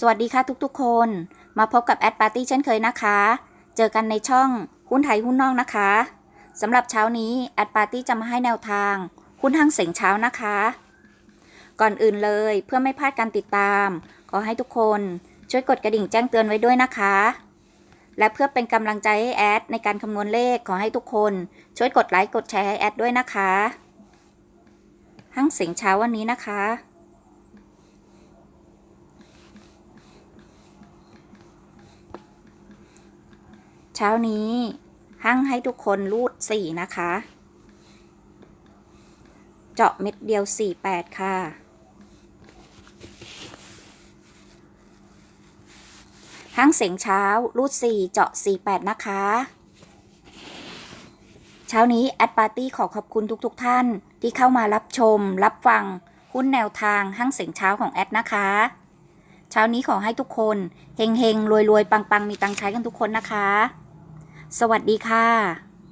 สวัสดีค่ะทุกๆ คน มาพบกับแอดปาร์ตี้เช่นเคยนะคะ เจอกันในช่องหุ้นไทยหุ้นนอกนะคะสำหรับเช้านี้แอดปาร์ตี้จะมาให้แนวทางหุ้นห้างเสงเช้านะคะ ก่อนอื่นเลยเพื่อไม่พลาดการติดตาม ขอให้ทุกคนช่วยกดกระดิ่งแจ้งเตือนไว้ด้วยนะคะ และเพื่อเป็นกำลังใจให้แอดในการคำนวณเลขขอให้ทุกคน ช่วยกดไลค์กดแชร์ให้แอดด้วยนะคะห้างเสงเช้าวันนี้นะคะ เช้านี้ห้างให้ทุกคนรูด4นะคะ เจาะเม็ดเดียว48ค่ะห้างเสียงเช้ารูด4เจาะ48นะคะ เช้านี้แอดปาร์ตี้ขอขอบคุณทุกๆทท่านที่เข้ามารับชม รับฟังหุ้นแนวทางห้างเสียงเช้าของแอดนะคะเช้านี้ขอให้ทุกคน เฮงๆรวยๆปังๆมีตังใช้กันทุกคนนะคะ สวัสดีค่ะ